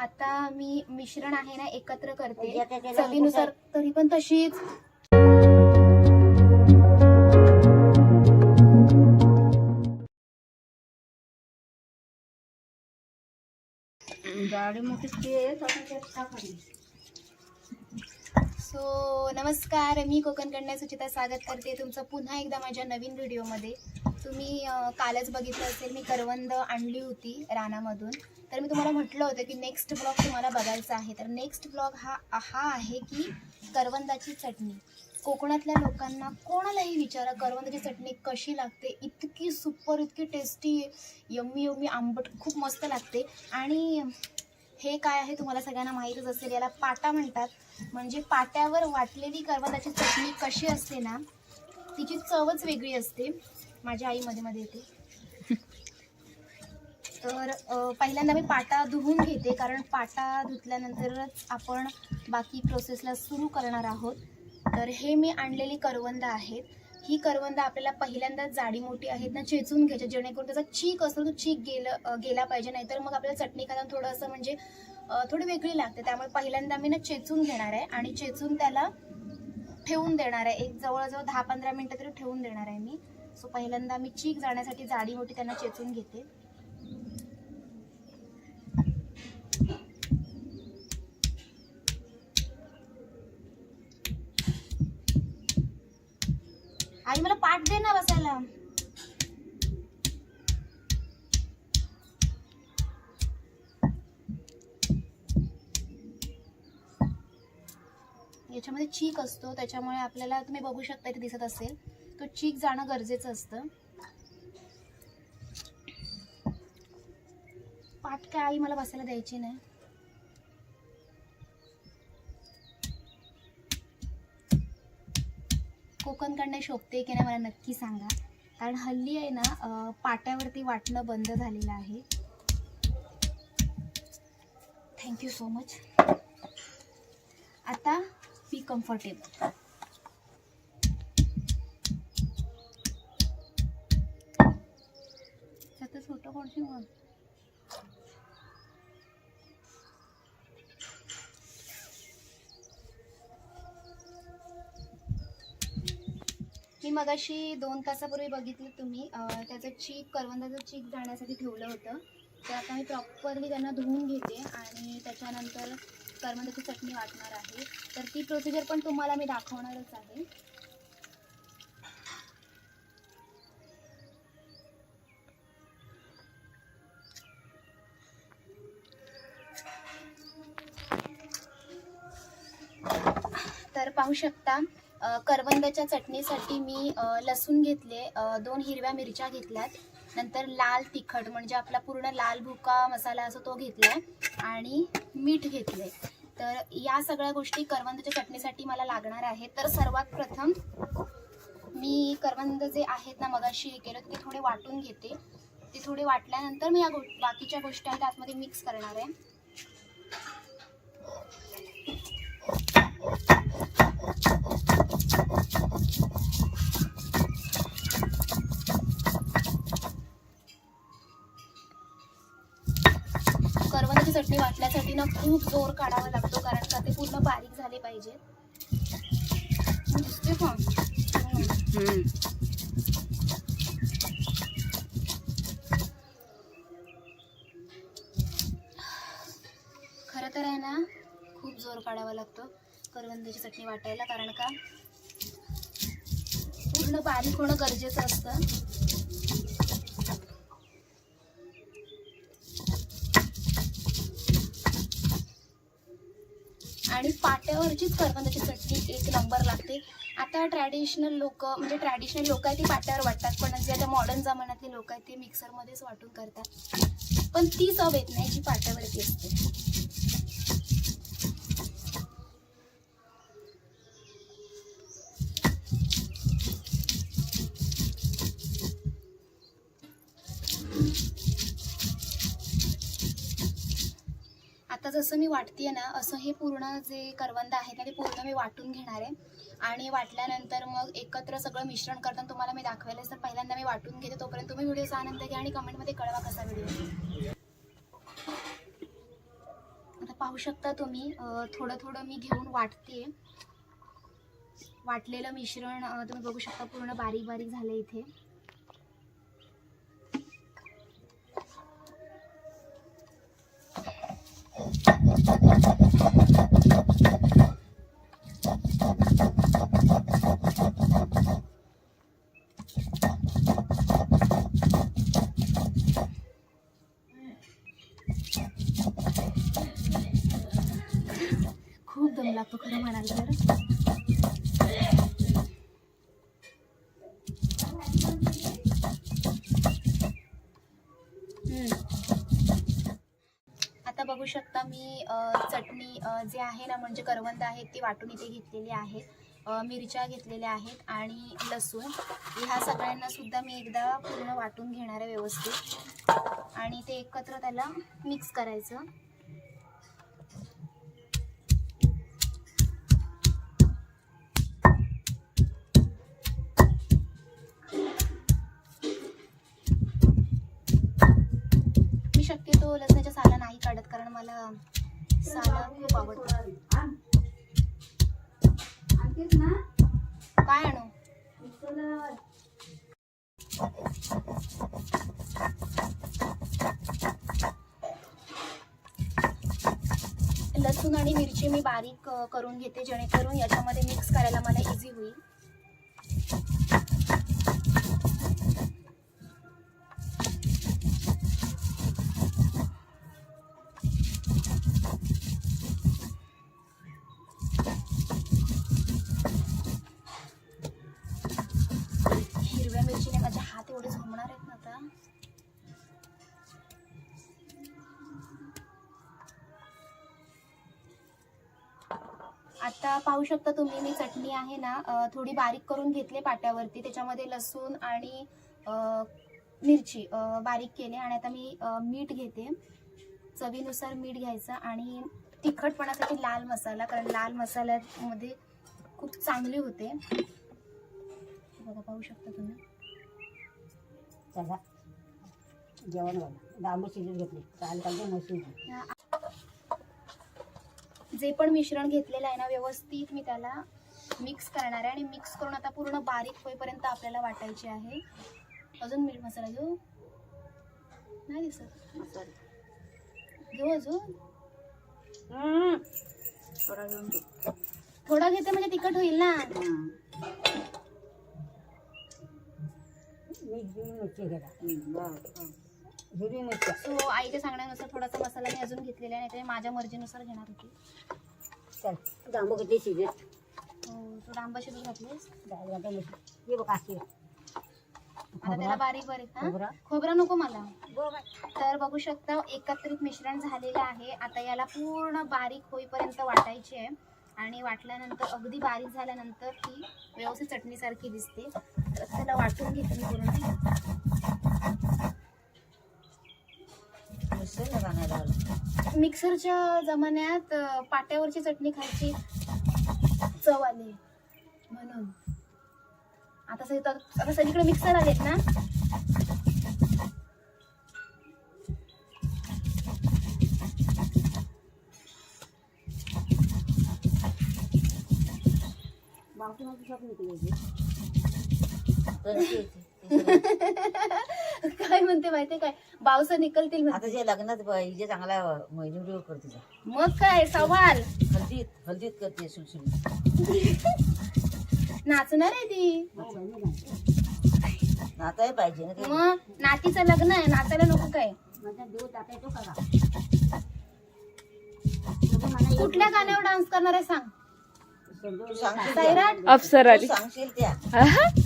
आता मी मिश्रण आहे ना एकत्र करते. त्याला चवीनुसार तरी पण तशीच. गाडी मोठी तेच आता त्यात टाकायची. सो नमस्कार. मी कोकण कन्या सुचिता स्वागत करते. तुमचं पुन्हा एकदा माझ्या नवीन व्हिडिओमध्ये. तुम्ही कालच बघितलं असेल मी करवंद आणली होती रानामधून. तर मी तुम्हाला म्हटलं होतं की नेक्स्ट ब्लॉग तुम्हाला बघायचा आहे. तर नेक्स्ट ब्लॉग हा हा आहे की करवंदाची चटणी. कोकणातल्या लोकांना कोणालाही विचारा करवंदाची चटणी कशी लागते? इतकी सुपर इतकी टेस्टी यम्मी यम्मी आंबट खूप मस्त लागते. आणि हे काय आहे तुम्हाला सगळ्यांना माहीतच असेल याला पाटा म्हणतात. म्हणजे पाट्यावर वाटलेली करवंदाची चटणी कशी असते ना तिची चवच वेगळी असते. माझ्या आई मध्ये मध्ये येते. तर पहिल्यांदा मी पाटा धुवून घेते कारण पाटा धुतल्यानंतरच आपण बाकी प्रोसेसला सुरू करणार आहोत. तर हे मी आणलेली करवंद आहेत. ही करवंद आपल्याला पहिल्यांदा जाडी मोठी आहेत ना चेचून घ्यायच्या जेणेकरून त्याचा चीक असतो तो चीक गेलं गेला पाहिजे नाहीतर मग आपल्याला चटणी खाताना थोडं असं म्हणजे थोडी वेगळी लागते. त्यामुळे पहिल्यांदा मी ना चेचून घेणार आहे आणि चेचून त्याला ठेवून देणार आहे. एक जवळजवळ दहा पंधरा मिनटं तरी ठेवून देणार आहे मी. सो पहिल्यांदा मी चीक जाण्यासाठी जाडी मोठी त्यांना चेचून घेते. आई मला पाठ दे ना बसायला. त्याच्यामध्ये चीक असतो त्याच्यामुळे आपल्याला तुम्ही बघू शकता इथे दिसत असेल. तो चीक जाणं गरजेचं असतं. पाठ काय आई मला बसायला द्यायची नाही. कोकणकडनं शोभते की नाही मला नक्की सांगा. कारण हल्ली आहे ना पाट्यावरती वाटणं बंद झालेलं आहे. थँक्यू सो मच आता कम्फर्टेबल छोटं कोणशी मग मी मगाशी दोन तासापूर्वी बघितलं तुम्ही त्याचं चीक करवंदाचं चीक जाण्यासाठी ठेवलं होतं. तर आता मी प्रॉपरली त्यांना धुवून घेते आणि त्याच्यानंतर करवंदाची चटणी वाटणार आहे. तर ती प्रोसिजर पण तुम्हाला मी दाखवणारच आहे. तर पाहू शकता करवंदाच्या चटणीसाठी मी लसूण घेतले दोन हिरव्या मिरच्या घेतल्यात. नंतर लाल तिखट म्हणजे आपला पूर्ण लाल भुका मसाला असो तो घेतलाय. आणि मीठ घेतले तर या सगळ्या गोष्टी करवंदाच्या चटणीसाठी मला लागणार आहेत. तर सर्वात प्रथम मी करवंद जे आहेत ना मगाशी हे केलं ते थोडे वाटून घेते. ते थोडे वाटल्यानंतर मी या गो बाकीच्या गोष्टी आहेत आतमध्ये मिक्स करणार आहे. करवंदाची चटणी वाटण्यासाठी ना खूप जोर काढावा लागतो कारण का ते पूर्ण बारीक झाले पाहिजे. दिसते का खरं तर आहे ना खूप जोर काढावा लागतो करवंदाची चटणी वाटायला कारण का पूर्ण बारीक होणं गरजेचं असतं आणि पाट्यावरचीच करवंदाची चटणी एक नंबर लागते. आता ट्रॅडिशनल लोक म्हणजे ट्रॅडिशनल लोक आहेत ती पाट्यावर वाटतात पण जे आता मॉडर्न जमान्यातले लोक आहेत ते मिक्सरमध्येच वाटून करतात. पण ती चव येत नाही जी पाट्यावर जसं मी वाटते ना असं हे पूर्ण जे करवंद आहे ना ते पूर्ण मी वाटून घेणार आहे. आणि वाटल्यानंतर मग एकत्र सगळं मिश्रण करताना तुम्हाला मी दाखवायला तर पहिल्यांदा मी वाटून घेते तोपर्यंत तुम्ही व्हिडिओचा आनंद घ्या आणि कमेंटमध्ये कळवा कसा व्हिडिओ आता पाहू शकता तुम्ही थोडं थोडं मी घेऊन वाटते वाटलेलं मिश्रण तुम्ही बघू शकता पूर्ण बारीक बारीक झालं इथे खूप दम लागतो खरं म्हणाल तर हम्म. आता बघू शकता मी चटणी जे आहे ना म्हणजे करवंद आहेत ती वाटून इथे घेतलेली आहे. मिरच्या घेतलेल्या आहेत आणि लसूण. ह्या सगळ्यांना सुद्धा मी एकदा पूर्ण वाटून घेणार आहे व्यवस्थित. आणि ते एकत्र त्याला मिक्स करायचं. तो लसणाच्या साला नाही काढत कारण मला साला खूप आवडतो. ना काय आणू? लसूण आणि मिरची मी बारीक करून घेते जेणेकरून याच्यामध्ये मिक्स करायला मला इझी होईल. हिरव्या मिरचीने माझे हात एवढे झोमणार आहेत ना आता. आता पाहू शकता तुम्ही मी चटणी आहे ना थोडी बारीक करून घेतली पाट्यावरती. त्याच्यामध्ये लसूण आणि मिरची बारीक केले आणि आता मी मीठ घेते. चवीनुसार मीठ घ्यायचं आणि तिखटपणासाठी लाल मसाला कारण लाल मसाल्यामध्ये खूप चांगली होते. हे बघा पाहू शकता तुम्ही. चला. जेवण डांबू शिजत घेतली. जे पण मिश्रण घेतलेलं आहे ना व्यवस्थित मी त्याला मिक्स करणार आहे आणि मिक्स करून आता पूर्ण बारीक होईपर्यंत आपल्याला वाटायचे आहे. अजून मीठ मसाला घेऊ? नाही दिसत. घेऊ अजून थोडा घेऊन घे. थोडा घेते म्हणजे तिखट होईल ना सो आईच्या सांगण्यानुसार थोडासा मसाला मी अजून घेतलेला नाही तर माझ्या मर्जीनुसार घेणार होती चल डांबू किती शिजत हो, तू डांबा शिजून घातलीस घातली. हे बघ आता त्याला बारीक बारीक हा? खोबरं. खोबरं नको मला. बघ तर बघू शकता एकत्रित मिश्रण झालेलं आहे. आता याला पूर्ण बारीक होईपर्यंत वाटायची आहे. आणि वाटल्यानंतर अगदी बारीक झाल्यानंतर ती व्यवस्थित चटणीसारखी दिसते. तर त्याला वाटून घेते मी पूर्ण मिक्सरच्या जमान्यात पाट्यावरची चटणी खायची चव आली. म्हणून. आता सगळी आता सगळीकडे मिक्सर आलेत ना? काय म्हणते माहितीये काय? बावसा निकलतील म्हणते. आता जे लग्नात ब- हिजे चांगला महिनी व्हिडिओ करते जा. मग काय? सवाल. हल्दीत हल्दीत करते सुलसुली नाचणार आहे ती. नाताही पाहिजे ना ते. मग नातीचं लग्न आहे नाचायला नको काय? कुठल्या गाण्यावर डान्स करणार आहे सांग. तू सांगशील त्या. सैराट. अप्सरा तू सांगशील त्या.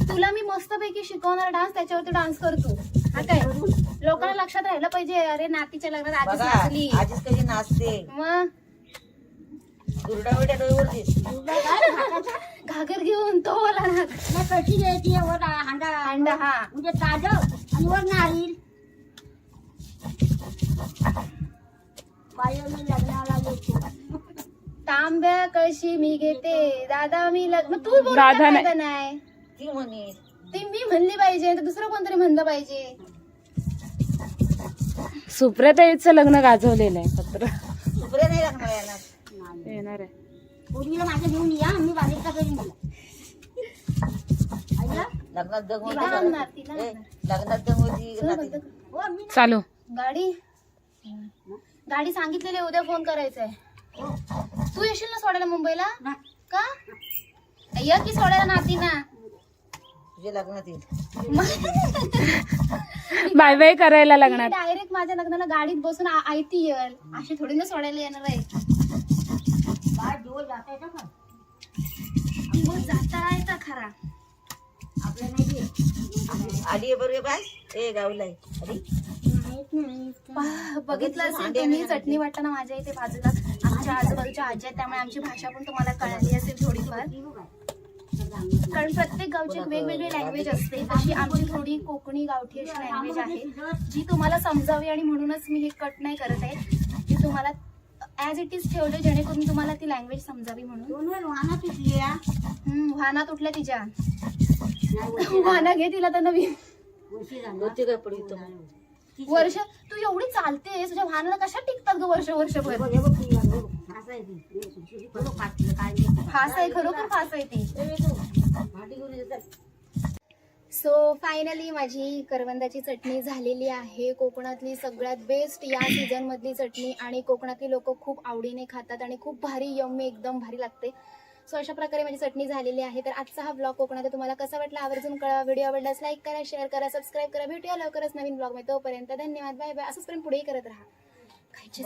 तुला मी मस्तपैकी शिकवणार डान्स त्याच्यावरती डान्स करतो. हा काय? लोकांना लक्षात राहिलं पाहिजे अरे नातीच्या लग्नात आधीच बघा नाचली. आजीच कशी नाचते. मग? घागर घेऊन तो वाला नाच नाही कशी घ्यायची? वर हांडा अंडा हा. म्हणजे ताज आणि वर मी लग्नाला येतो. तांब्या कशी मी घेते. दादा मी लग्न तू बोलू दादा काय नाही. ती म्हणे. ती मी म्हणली पाहिजे तर दुसरं कोणतरी म्हणलं पाहिजे. सुप्रियाताईचं लग्न गाजवलेलं आहे पत्र. सुप्रिया नाही ना मला येणार. येणार आहे. पोरीला माझ्या घेऊन या मी करीन ऐकलं? लग्नात तिला आणणार, तिला ए, आणणार. लग्नात. हो मी चालू. गाडी? गाडी सांगितलेली आहे, उद्या फोन करायचा आहे तू येशील ना सोडायला मुंबईला? ना. का? ये की सोडायला नाती ना तुझ्या लग्नात येईल. बाय बाय करायला लागणार डायरेक्ट माझ्या लग्नाला गाडीत बसून आ- आयती येईल. अशी थोडी ना सोडायला येणार आहे. जात का? येता खरा. आली आहे बरोबर बाय ए गावला बघितलं असेल तुम्ही चटणी वाटताना माझ्या इथे बाजूला. आमच्या आजूबाजूच्या आजी आहेत त्यामुळे आमची भाषा पण तुम्हाला कळाली असेल थोडीफार. कारण प्रत्येक गावची एक वेगवेगळी लँग्वेज असते. तशी आमची थोडी कोकणी गावठी अशी लँग्वेज आहे. जी तुम्हाला समजावी आणि म्हणूनच मी हे कट नाही करत आहे. जी तुम्हाला ॲज इट इज ठेवले जेणेकरून तुम्हाला ती लँग्वेज समजावी म्हणून. वाहना तुटली या. हम्म, वाहनात उठल्या तिच्या. वर्षी वाहना घे तिला तर नवीन. वर्षी. होती तो वर्ष तू एवढी चालते तुझ्या वाहनाला कशा टिकतात ग वर्ष वर्षभर? नाही. फास आहे खरोखर फास आहे ती. सो फायनली माझी करवंदाची चटणी झालेली आहे कोकणातली सगळ्यात बेस्ट या सीझन मधली चटणी आणि कोकणातली लोक खूप आवडीने खातात आणि खूप भारी यम्मी एकदम भारी लागते सो अशा प्रकारे माझी चटणी झालेली आहे तर आजचा हा ब्लॉग कोकणात तुम्हाला कसा वाटला आवर्जून कळवा व्हिडिओ आवडल्यास लाईक करा शेअर करा सबस्क्राईब करा भेटूया लवकरच नवीन ब्लॉगमध्ये तोपर्यंत धन्यवाद बाय बाय असंच पर्यंत पुढेही करत राहा खायची